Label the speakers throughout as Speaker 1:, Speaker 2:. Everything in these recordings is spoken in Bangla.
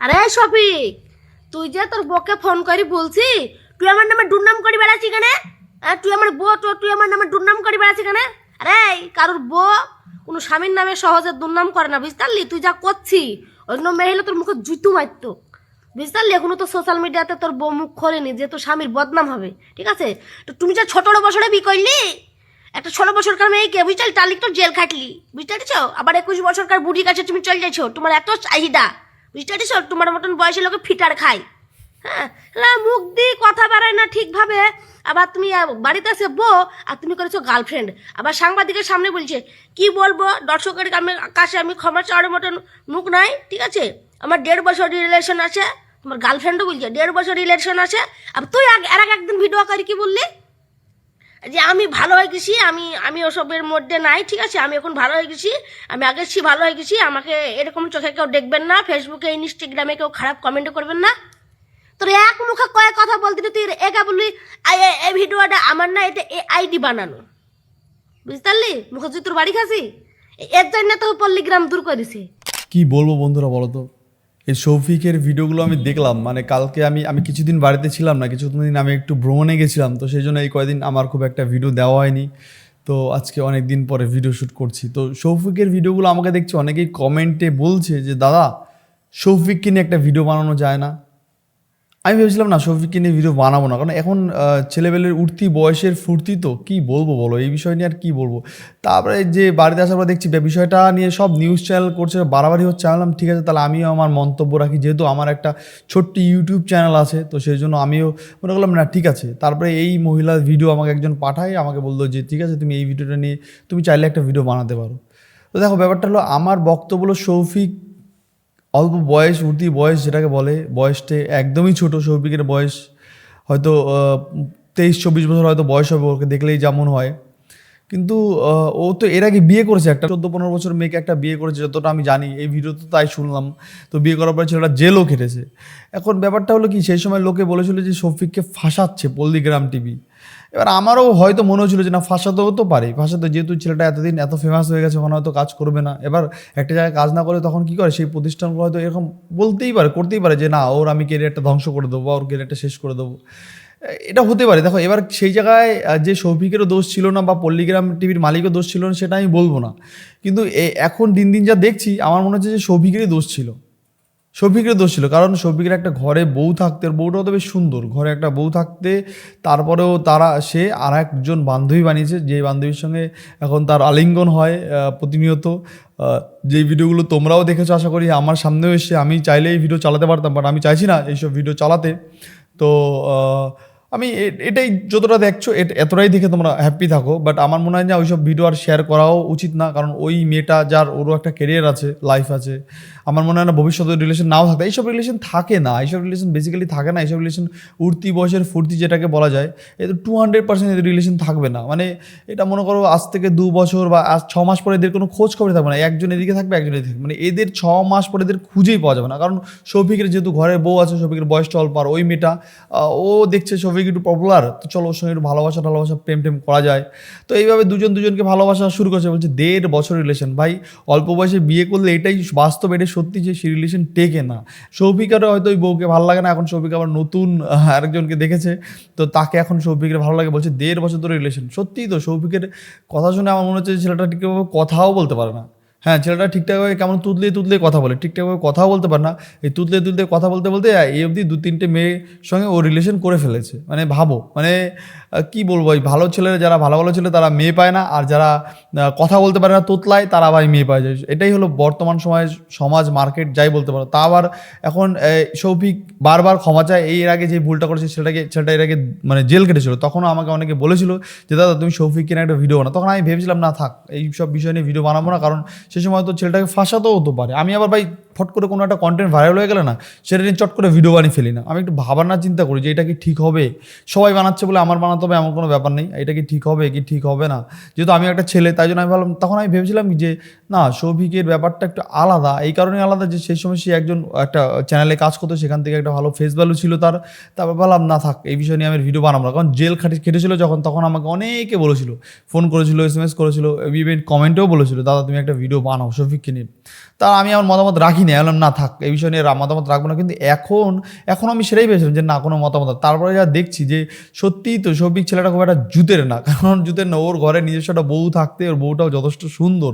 Speaker 1: আরে শফিক, তুই যে তোর বউকে ফোন করি বলছি, তুই আমার নামে দুর্নাম করি বেড়াচ্ছি কেন? তুই আমার বউ, তো তুই আমার নামে দুর্নাম করি বেড়াচ্ছি কেন? আরে কারোর বউ? কোনো স্বামীর নামে সহজে দুর্নাম করে না বুঝতে তুই যা করছি ওই জন্য মেয়ে তোর মুখে জুতু মারত। বুঝতে পারলি এখনও তো সোশ্যাল মিডিয়াতে তোর বউ মুখ খোলেনি যে তোর স্বামীর বদনাম হবে। ঠিক আছে? তো তুমি যা ছোট বছরে বি করলি, একটা ষোলো বছরকার মেয়েকে বুঝতে পারলি তার জেল খাটলি। বুঝতে পারছ? আবার একুশ বছরকার বুড়ির কাছে তুমি চলে যাচ্ছ তোমার এত চাহিদা। বুঝতে পারছ তোমার মতন বয়সী লোকে ফিটার খায়। হ্যাঁ? না, মুখ দিয়ে কথা বেড়ায় না ঠিকভাবে। আবার তুমি বাড়িতে এসে বো আর তুমি করেছ গার্লফ্রেন্ড আবার সাংবাদিকের সামনে বলছে কি বলব? দর্শকের আমি- কাছে আমি ক্ষমা চাওয়ার মতন মুখ নাই ঠিক আছে? আমার দেড় বছর রিলেশন আছে। তোমার গার্লফ্রেন্ডও বলছে দেড় বছর রিলেশন আছে। আর তুই এর আগে একদিন ভিডিও করে কি বললি? যে আমি ভালো হয়ে গেছি, আমি আমি ওসবের মধ্যে নাই, ঠিক আছে? আমি এখন ভালো হয়ে গেছি, আমি আগের চেয়ে ভালো হয়ে গেছি, আমাকে এরকম চোখে কেউ দেখবেন না, ফেসবুকে, ইনস্টাগ্রামে কেউ খারাপ কমেন্ট করবেন না। তোর এক মুখে কয়েক কথা বলতে তুই একা বললি, "আই- এ- এই ভিডিওটা আমার না, এটা এ আইডি বানানো। বুঝতে পারলি? মুখে তুই তোর বাড়ি খাসি, এর জন্য তো পল্লিগ্রাম দূর করেছি
Speaker 2: কি বলব বন্ধুরা বলো তো? এই শৌফিকের ভিডিওগুলো আমি দেখলাম। মানে কালকে আমি আমি কিছুদিন বাড়িতে ছিলাম না কিছু দিন আমি একটু ভ্রমণে গেছিলাম, তো সেই জন্য এই কয়দিন আমার খুব একটা ভিডিও দেওয়া হয়নি। তো আজকে অনেক দিন পরে ভিডিও শ্যুট করছি। তো শৌফিকের ভিডিওগুলো আমাকে দেখছি, অনেকেই কমেন্টে বলছে যে, দাদা শৌফিককে নিয়ে একটা ভিডিও বানানো যায় না? আমি ভেবেছিলাম না শফিককে নিয়ে ভিডিও বানাবো না। কারণ এখন ছেলেবেলের উঠতি বয়সের ফুর্তি তো, কি বলব বলো? এই বিষয় নিয়ে আর কি বলব? তারপরে যে বাড়িতে আসার পর দেখছি বিষয়টা নিয়ে সব নিউজ চ্যানেল করছে, বাড়াবাড়ি হচ্ছে। আমি ঠিক আছে, তাহলে আমিও আমার মন্তব্য রাখি। যেহেতু আমার একটা ছোট্ট ইউটিউব চ্যানেল আছে, তো সেই জন্য আমিও মনে করলাম, না, ঠিক আছে। তারপরে এই মহিলার ভিডিও আমাকে একজন পাঠায়, আমাকে বলল যে, ঠিক আছে, তুমি এই ভিডিওটা নিয়ে, তুমি চাইলে একটা ভিডিও বানাতে পারো। তো দেখো, ব্যাপারটা হলো, আমার বক্তব্য হলো শৌফিক অল্প বয়স উঠতি বয়স যেটাকে বলে, বয়সটা একদমই ছোট শৌভিকের বয়স। হয়তো তেইশ, চব্বিশ বছর হয়তো বয়স হবে, ওকে দেখলেই যেমন হয়। কিন্তু ও তো এর আগে বিয়ে করেছে একটা। চোদ্দ পনেরো বছর মেয়েকে একটা বিয়ে করেছে, যতটা আমি জানি। এই ভিডিও তো তাই শুনলাম। তো বিয়ে করার পরে ছেলেটা জেলও খেটেছে। এখন ব্যাপারটা হলো কি, সেই সময় লোকে বলেছিল যে শফিককে ফাঁসাচ্ছে পল্লিগ্রাম টিভি। এবার আমারও হয়তো মনে হচ্ছিল যে না, ফাঁসাতেও তো পারে। ফাঁসাতে যেহেতু ছেলেটা এতদিন এত ফেমাস হয়ে গেছে, ওখানে হয়তো কাজ করবে না। এবার একটা জায়গায় কাজ না করে তখন কি করে? সেই প্রতিষ্ঠানগুলো হয়তো এরকম বলতেই পারে, করতেই পারে যে না, ওর আমি কেরিয়ারটা ধ্বংস করে দেবো বা ওর কেরিয়ারটা শেষ করে দেবো। এটা হতে পারে। দেখো, এবার সেই জায়গায় যে সৌভিকেরও দোষ ছিল না বা পল্লিগ্রাম টিভির মালিকও দোষ ছিল না, সেটা আমি বলব না। কিন্তু এখন দিন দিন যা দেখছি, আমার মনে হচ্ছে যে সৌভিকেরই দোষ ছিল। শফিকের দোষ ছিল। কারণ শফিকের একটা ঘরে বউ থাকতে ওর বউটাও তো বেশ সুন্দর। ঘরে একটা বউ থাকতে, তারপরেও তারা, সে আর একজন বান্ধবী বানিয়েছে, যে বান্ধবীর সঙ্গে এখন তার আলিঙ্গন হয় প্রতিনিয়ত। যে ভিডিওগুলো তোমরাও দেখেছ, আশা করি আমার সামনেও এসে আমি চাইলে এই ভিডিও চালাতে পারতাম, বাট আমি চাইছি না এইসব ভিডিও চালাতে। তো আমি এটাই যতটা দেখছ এতটাই দেখে তোমরা হ্যাপি থাকো বাট আমার মনে হয় যে ওইসব ভিডিও আর শেয়ার করাও উচিত না, কারণ ওই মেয়েটা যার ওরও একটা কেরিয়ার আছে লাইফ আছে, আমার মনে হয় না ভবিষ্যতে রিলেশন নাও থাকতে, এইসব রিলেশন থাকে না, এইসব রিলেশন বেসিক্যালি থাকে না, এইসব রিলেশন উঠতি বয়সের ফুর্তি যেটাকে বলা যায় এতে টু হান্ড্রেড পার্সেন্ট এদের রিলেশন থাকবে না মানে এটা মনে করো আজ থেকে দু বছর বা আজ ছ মাস পরে এদের কোনো খোঁজ খবর থাকবে না, একজন এদিকে থাকবে, একজন এদিকে থাকবে মানে এদের ছ মাস পরে এদের খুঁজেই পাওয়া যাবে না, কারণ শফিকের যেহেতু ঘরের বউ আছে, শফিকের বয়সটা অল্প, আর ওই মেয়েটা ও দেখছে শফিক একটু পপুলার তো চলো ওর সঙ্গে একটু ভালোবাসা ভালোবাসা প্রেম টেম করা যায়। তো এইভাবে দুজন দুজনকে ভালোবাসা শুরু করছে। বলছে, দেড় বছর রিলেশন ভাই, অল্প বয়সে বিয়ে করলে এটাই বাস্তব এটা সত্যি যে সেই রিলেশন টেকে না। সৌভিকারও হয়তো ওই বউকে ভালো লাগে না। এখন সৌভিক আবার নতুন আরেকজনকে দেখেছে। তো তাকে এখন সৌভিকের ভালো লাগে। বলছে, দেড় বছর ধরে রিলেশন সত্যিই তো সৌভিকের কথা শুনে আমার মনে হচ্ছে ছেলেটা ঠিকভাবে কথাও বলতে পারে না। হ্যাঁ ছেলেটা ঠিকঠাকভাবে কেমন তুতলে তুতলে কথা বলে ঠিকঠাকভাবে কথা বলতে পারে না। এই তুতলে তুতলে কথা বলতে বলতে এই অবধি দু তিনটে মেয়ের সঙ্গে ও রিলেশন করে ফেলেছে। মানে ভাবো মানে কি বলব ওই ভালো ছেলেরা যারা ভালো ভালো ছেলে তারা মেয়ে পায় না আর যারা কথা বলতে পারে না তোতলায় তারা আবার মেয়ে পায়। যায় এটাই হলো বর্তমান সময়ে সমাজ মার্কেট যাই বলতে পারো। তা আবার এখন এই, সৌভিক বারবার ক্ষমা চায় এই এর আগে যে ভুলটা করেছে সেটাকে সেটা এর আগে মানে জেল কেটেছিল তখনও আমাকে অনেকে বলেছিল যে দাদা তুমি সৌভিককে নিয়ে একটা ভিডিও বানাও। তখন আমি ভেবেছিলাম না থাক এই সব বিষয় নিয়ে ভিডিও বানাবো না কারণ সে সময় তো ছেলেটাকে ফাঁসাতেও হতে পারে। আমি আবার ভাই ফট করে কোনো একটা কন্টেন্ট ভাইরাল হয়ে গেলে না, সেটা নিয়ে চট করে ভিডিও বানিয়ে ফেলি না। আমি একটু ভাবার না চিন্তা করি যে এটা কি ঠিক হবে? সবাই বানাচ্ছে বলে আমার বানাতে হবে এমন কোনো ব্যাপার নেই। এটা কি ঠিক হবে, কি ঠিক হবে না? যেহেতু আমি একটা ছেলে, তাই জন্য আমি ভাবলাম, তখন আমি ভেবেছিলাম যে, না, সৌভিকের ব্যাপারটা একটু আলাদা। এই কারণে আলাদা যে সেই সময় সে একজন, একটা চ্যানেলে কাজ করতো, সেখান থেকে একটা ভালো ফেস ভ্যালু ছিল তার। তারপর ভাবলাম, না থাক, এই বিষয় নিয়ে আমি ভিডিও বানাবো না। কারণ জেল খাটি, খেটেছিল যখন, তখন আমাকে অনেকে বলেছিল ফোন করেছিল এস এম এস করেছিল ইভেন কমেন্টেও বলেছিল, দাদা, তুমি একটা ভিডিও বানাও শফিককে নিয়ে। তা আমি আমার মতামত রাখি না ভাবিনি আমি না থাক, এই বিষয় নিয়ে মতামত রাখব না। কিন্তু এখন এখন আমি সেটাই পেয়েছিলাম যে, না, কোনো মতামত তারপরে যা দেখছি যে, সত্যিই তো সৌভিক ছেলেটা খুব একটা জুতের না, কারণ জুতের না, ওর ঘরে নিজস্ব একটা বউ থাকতে ওর বউটাও যথেষ্ট সুন্দর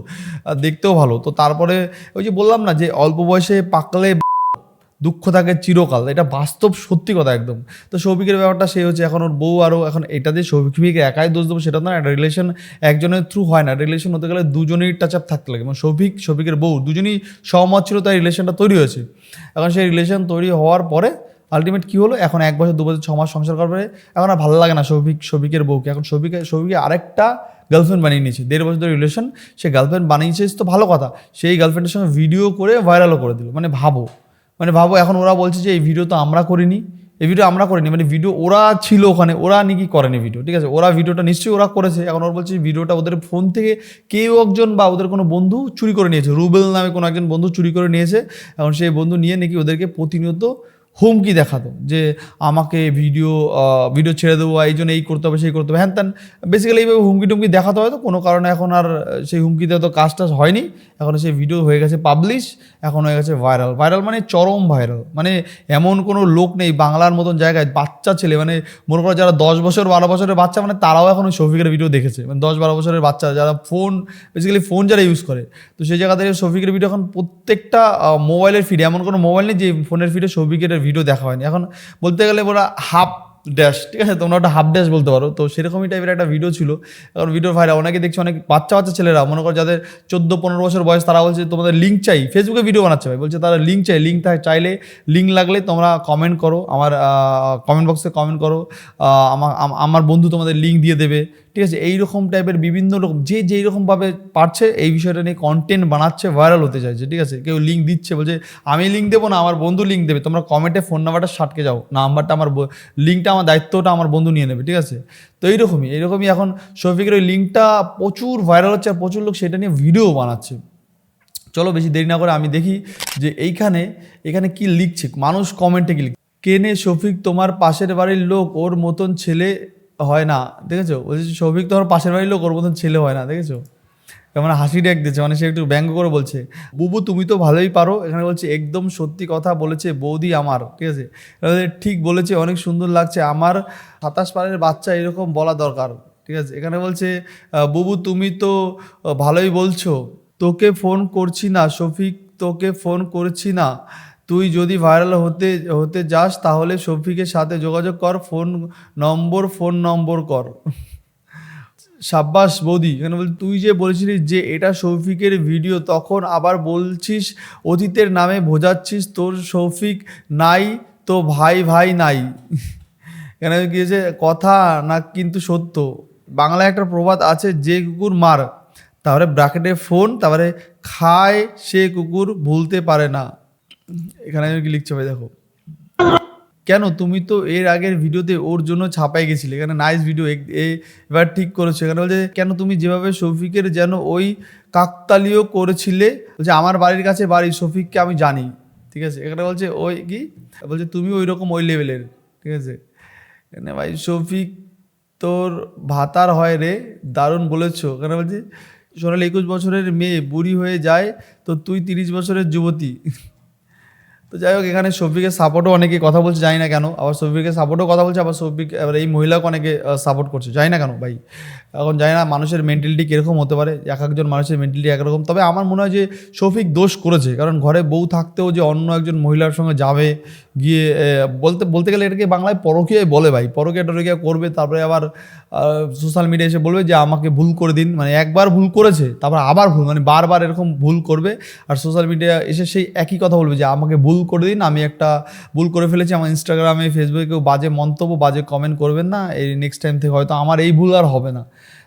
Speaker 2: দেখতেও ভালো। তো তারপরে ওই যে বললাম না যে, অল্প বয়সে পাকলে দুঃখ থাকে চিরকাল। এটা বাস্তব সত্যি কথা একদম। তো সৌভিকের ব্যাপারটা সে হচ্ছে, এখন ওর বউ আরও এখন এটা যে সৌভিককে একাই দোষ দেবো, সেটা না, একটা রিলেশন একজনের থ্রু হয় না। রিলেশন হতে গেলে দুজনেই টাচ আপ থাকতে লাগে। মানে সৌভিক সৌভিকের বউ দুজনেই সহমত ছিল তাই রিলেশনটা তৈরি হয়েছে। এখন সেই রিলেশন তৈরি হওয়ার পরে আলটিমেট কী হলো? এখন এক বছর, দু বছর, ছ মাস সংসার করার পরে এখন আর ভালো লাগে না সৌভিক সৌভিকের বউকে। এখন সৌভিকে সৌভিকে আরেকটা গার্লফ্রেন্ড বানিয়ে নিয়েছে। দেড় বছর ধরে রিলেশন সে গার্লফ্রেন্ড বানিয়েছে তো ভালো কথা। সেই গার্লফ্রেন্ডের সঙ্গে ভিডিও করে ভাইরালও করে দিল। মানে ভাবো। মানে ভাবো এখন ওরা বলছে যে এই ভিডিও তো আমরা করিনি, এই ভিডিও আমরা করিনি মানে ভিডিও ওরা ছিল ওখানে, ওরা নাকি করেনি ভিডিও ঠিক আছে? ওরা ভিডিওটা নিশ্চয়ই ওরা করেছে, এখন ওরা বলছে ভিডিওটা ওদের ফোন থেকে কেউ একজন বা ওদের কোনো বন্ধু চুরি করে নিয়েছে, রুবেল নামে কোনো একজন বন্ধু চুরি করে নিয়েছে, এখন সেই বন্ধু নিয়ে নাকি ওদেরকে প্রতিনিয়ত হুমকি দেখাতো যে আমাকে ভিডিও ভিডিও ছেড়ে দেবো এই জন্য এই করতে হবে, সেই করতে হবে। হ্যান ত্যান বেসিক্যালি এইভাবে হুমকি টুমকি দেখাতে হয়তো, কোনো কারণে এখন আর সেই হুমকিতে তো কাজ টাজ হয়নি। এখন সেই ভিডিও হয়ে গেছে পাবলিশ এখন হয়ে গেছে ভাইরাল ভাইরাল মানে চরম ভাইরাল মানে এমন কোনো লোক নেই বাংলার মতন জায়গায়, বাচ্চা ছেলে মানে মনে করো যারা দশ বছর, বারো বছরের বাচ্চা মানে তারাও এখন ওই শফিকের ভিডিও দেখেছে। মানে দশ, বারো বছরের বাচ্চা, যারা ফোন বেসিক্যালি ফোন যারা ইউজ করে। তো সেই জায়গা থেকে শফিকের ভিডিও এখন প্রত্যেকটা মোবাইলের ফিডে এমন কোনো মোবাইল নেই যে ফোনের ফিডে শফিকের ভিডিও দেখা হয়নি। এখন বলতে গেলে ওরা হাফ ড্যাশ ঠিক আছে? তোমরা ওটা হাফ ড্যাশ বলতে পারো। তো সেরকমই টাইপের একটা ভিডিও ছিল। এখন ভিডিও ভাইরাল অনেকে দেখছি অনেক বাচ্চা বাচ্চা ছেলেরা, মনে করো যাদের চোদ্দ পনেরো বছর বয়স, তারা বলছে তোমাদের লিঙ্ক চাই। ফেসবুকে ভিডিও বানাচ্ছে ভাই। বলছে তারা লিঙ্ক চাই। লিঙ্ক চাইলে লিঙ্ক লাগলে তোমরা কমেন্ট করো। আমার কমেন্ট বক্সে কমেন্ট করো। আমার আমার বন্ধু তোমাদের লিঙ্ক দিয়ে দেবে। ঠিক আছে, এইরকম টাইপের বিভিন্ন রকম যে যেই রকমভাবে পারছে এই বিষয়টা নিয়ে কন্টেন্ট বানাচ্ছে ভাইরাল হতে চাইছে, ঠিক আছে? কেউ লিঙ্ক দিচ্ছে, বলছে, আমি লিঙ্ক দেবো না, আমার বন্ধু লিঙ্ক দেবে। তোমরা কমেন্টে ফোন নাম্বারটা সাটকে যাও। নাম্বারটা আমার লিঙ্কটা আমার দায়িত্বটা আমার বন্ধু নিয়ে নেবে, ঠিক আছে? তো এইরকমই এইরকমই এখন শফিকের ওই লিঙ্কটা প্রচুর ভাইরাল হচ্ছে আর প্রচুর লোক সেটা নিয়ে ভিডিও বানাচ্ছে। চলো বেশি দেরি না করে আমি দেখি যে এইখানে, এখানে কি লিখছে। মানুষ কমেন্টে কি লিখছে? কেনে শফিক তোমার পাশের বাড়ির লোক, ওর মতন ছেলে হয় না, দেখেছ? বলছে শফিক তোমার পাশের বাড়ির লোক, ওর মতন ছেলে হয় না, দেখেছ? কেমন হাসি ডেক দিচ্ছে মানে সে একটু ব্যঙ্গ করে বলছে, বুবু, তুমি তো ভালোই পারো। এখানে বলছে, একদম সত্যি কথা বলেছে বৌদি আমার। ঠিক আছে? ঠিক বলেছে, অনেক সুন্দর লাগছে। আমার সাতাশ পারের বাচ্চা এরকম বলা দরকার। ঠিক আছে? এখানে বলছে বুবু, তুমি তো ভালোই বলছো। তোকে ফোন করছি না শফিক তোকে ফোন করছি না। তুই যদি ভাইরাল হতে হতে যাস, তাহলে শফিকের সাথে যোগাযোগ কর, ফোন নম্বর ফোন নম্বর কর। সাব্বাস বৌদি, এখানে বল তুই যে বলেছিলিস যে এটা শৌফিকের ভিডিও তখন আবার বলছিস অতীতের নামে বোঝাচ্ছিস, তোর শৌফিক নাই, তো ভাই ভাই নাই। এখানে গিয়েছে কথা না কিন্তু সত্য। বাংলায় একটা প্রবাদ আছে, যে কুকুর মার তারপরে ব্র্যাকেটে ফোন তারপরে খায় সে কুকুর, ভুলতে পারে না। এখানে কি লিখছে ভাই, দেখো। কেন? তুমি তো এর আগের ভিডিওতে ওর জন্য ছাপাই গেছিলে। এখানে নাইস ভিডিও এবার ঠিক করেছ। এখানে বলছে, কেন তুমি যেভাবে শফিকের যেন ওই কাকতালিও করেছিলে? বলছে, আমার বাড়ির কাছে বাড়ি, শফিককে আমি জানি। ঠিক আছে? এখানে বলছে, ওই কি? বলছে, তুমি ওই রকম ওই লেভেলের ঠিক আছে? এখানে ভাই, শফিক তোর ভাতার হয় রে, দারুণ বলেছ। এখানে বলছে, সোনালি একুশ বছরের মেয়ে, বুড়ি হয়ে যায়, তো তুই তিরিশ বছরের যুবতী। তো যাই হোক, এখানে শফিকের সাপোর্টও অনেকে কথা বলছে, জানি না কেন। আবার শফিকের সাপোর্টও কথা বলছে, আবার শফিক এবার এই মহিলাকে অনেকে সাপোর্ট করছে। জানি না কেন ভাই। এখন জানি না মানুষের মেন্টালিটি কীরকম হতে পারে, এক একজন মানুষের মেন্টালিটি একরকম তবে আমার মনে হয় যে শফিক দোষ করেছে, কারণ ঘরে বউ থাকতেও যে অন্য একজন মহিলার সঙ্গে যাবে, গিয়ে বলতে বলতে গেলে এটাকে বাংলায় পরকীয়াই বলে ভাই। পরকীয়া টরকীয়া করবে, তারপরে আবার সোশ্যাল মিডিয়া এসে বলবে যে আমাকে ভুল করে দিন। মানে একবার ভুল করেছে, তারপর আবার ভুল মানে বারবার এরকম ভুল করবে। আর সোশ্যাল মিডিয়া এসে সেই একই কথা বলবে যে আমাকে ভুল করে দিন। আমি একটা ভুল করে ফেলেছি। আমার ইনস্টাগ্রামে ফেসবুকে কেউ বাজে মন্তব্য, বাজে কমেন্ট করবেন না। এই নেক্সট টাইম থেকে হয়তো আমার এই ভুল আর হবে না।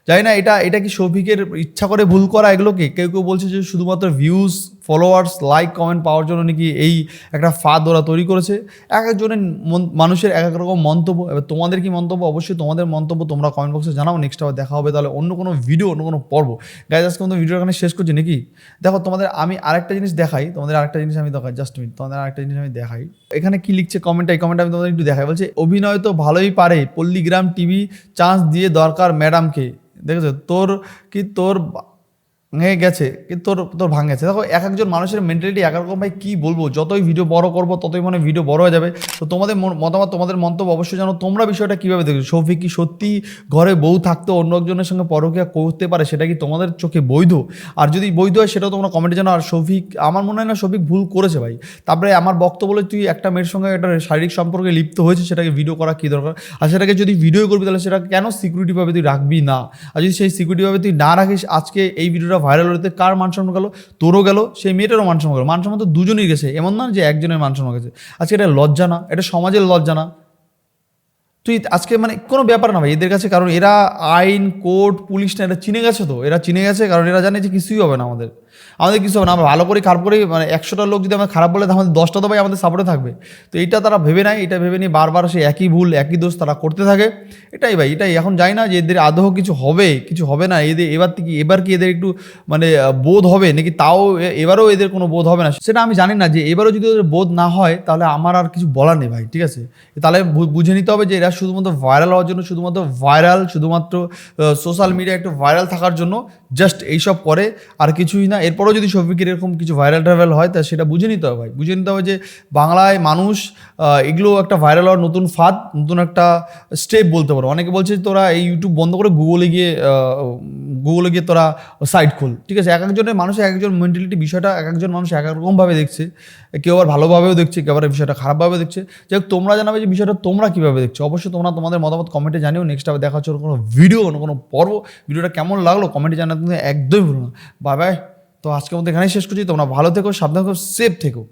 Speaker 2: জানি না, এটা এটা কি শফিকের ইচ্ছা করে ভুল করা এগুলোকে? কেউ কেউ বলছে যে শুধুমাত্র ভিউজ ফলোয়ার্স লাইক কমেন্ট পাওয়ার জন্য নাকি এই একটা ফাঁদ ওরা তৈরি করেছে। এক একজনের মন- মানুষের এক এক রকম মন্তব্য। এবার তোমাদের কি মন্তব্য? অবশ্যই তোমাদের মন্তব্য তোমরা কমেন্ট বক্সে জানাও। নেক্সট আবার দেখা হবে। তাহলে অন্য কোনো ভিডিও অন্য কোনো পর্ব। গাইজ আজকে মতো ভিডিও এখানে শেষ করছি নাকি? দেখো, তোমাদের আমি আরেকটা জিনিস দেখাই। তোমাদের আরেকটা জিনিস আমি দেখাই। জাস্ট মিনিট তোমাদের আরেকটা জিনিস আমি দেখাই। এখানে কি লিখছে কমেন্ট এই কমেন্ট আমি তোমাদের একটু দেখাই। বলছে, অভিনয় তো ভালোই পারে। পল্লীগ্রাম টিভি চান্স দিয়ে দরকার ম্যাডামকে দেখেছ? তোর কি তোর ভেঙে গেছে কিন্তু তোর তোর ভাঙেছে? দেখো, এক একজন মানুষের মেন্টালিটি এক রকম, ভাই কী বলব? যতই ভিডিও বড় করব, ততই মনে ভিডিও বড় হয়ে যাবে। তো তোমাদের মতামত, তোমাদের মন্তব্য অবশ্যই জানো। তোমরা বিষয়টা কীভাবে দেখছ? সৌফিক কি সত্যি ঘরে বউ থাকতো, অন্য একজনের সঙ্গে পরকিয়া করতে পারে, সেটা কি তোমাদের চোখে বৈধ? আর যদি বৈধ হয়, সেটাও তোমরা কমেন্টে জানো। আর সৌফিক আমার মনে হয় না সৌফিক ভুল করেছে ভাই। তারপরে আমার বক্তব্য বলে তুই একটা মেয়ের সঙ্গে একটা শারীরিক সম্পর্কে লিপ্ত হয়েছে, সেটাকে ভিডিও করা কী দরকার? আর সেটাকে যদি ভিডিও করবি, তাহলে সেটা কেন সিকিউরিটিভাবে তুই রাখবি না? আর যদি সেই সিকিউরিটিভাবে তুই না রাখিস, আজকে এই ভিডিওটা ভাইরাল হতে কার মান সম্মান গেল? তোরও গেল, সেই মেয়েটারও মান সম্মান গেল। মান সম্মান তো দুজনেই গেছে, এমন না যে একজনের মান সম্মান গেছে। আজকে এটা লজ্জা না, এটা সমাজের লজ্জা না। তুই আজকে মানে কোনো ব্যাপার না ভাই, এদের কাছে কারণ এরা আইন, কোর্ট, পুলিশ না এটা চিনে গেছে তো, এরা চিনে গেছে, কারণ এরা জানে যে কিছুই হবে না আমাদের। আমাদের কিছু হবে না, আমরা ভালো করে, খারাপ করে মানে একশোটা লোক যদি আমরা খারাপ বলে আমাদের দশটা তো ভাই আমাদের সাপোর্টে থাকবে। তো এইটা তারা ভেবে নেয়, এটা ভেবে নিয়ে বারবার সে একই ভুল, একই দোষ তারা করতে থাকে। এটাই ভাই, এটাই, এখন জানি না যে এদের আদৌ কিছু হবে কিছু হবে না, এদের এবার থেকে, এবার কি এদের একটু মানে বোধ হবে, নাকি তাও এবারও এদের কোনো বোধ হবে না? সেটা আমি জানি না যে এবারও যদি ওদের বোধ না হয়, তাহলে আমার আর কিছু বলার নেই ভাই, ঠিক আছে? তাহলে বুঝে নিতে হবে যে এরা শুধুমাত্র ভাইরাল হওয়ার জন্য, শুধুমাত্র ভাইরাল শুধুমাত্র সোশ্যাল মিডিয়া একটু ভাইরাল থাকার জন্য জাস্ট এইসব করে, আর কিছুই না এরপরও যদি শফিকের এরকম কিছু ভাইরাল ট্রাভেল হয়, তা সেটা বুঝে নিতে হবে ভাই। বুঝে নিতে হবে যে বাংলায় মানুষ এগুলো একটা ভাইরাল হওয়ার নতুন ফাঁদ, নতুন একটা স্টেপ বলতে পারো। অনেকে বলছে তোরা এই ইউটিউব বন্ধ করে গুগলে গিয়ে গুগলে গিয়ে তোরা সাইট খোল। ঠিক আছে, এক একজনের মানুষের এক একজন মেন্টালিটি বিষয়টা এক একজন মানুষ এক রকমভাবে দেখছে। কেউ আবার ভালোভাবেও দেখছে, কেউ আবার বিষয়টা খারাপভাবে দেখছে। যাই তোমরা জানাবে যে বিষয়টা তোমরা কীভাবে দেখছ। অবশ্যই তোমরা তোমাদের মতামত কমেন্টে জানিও। নেক্সট আবার দেখা হচ্ছে কোনো ভিডিও কোনো কোনো পর্ব। ভিডিওটা কেমন লাগল কমেন্টে জানাতে একদমই ভুলো না। বাই বাই তো আজকের মধ্যে এখানেই শেষ করছি। তোমরা ভালো থেকো সাবধান থেকো সেফ থেকো।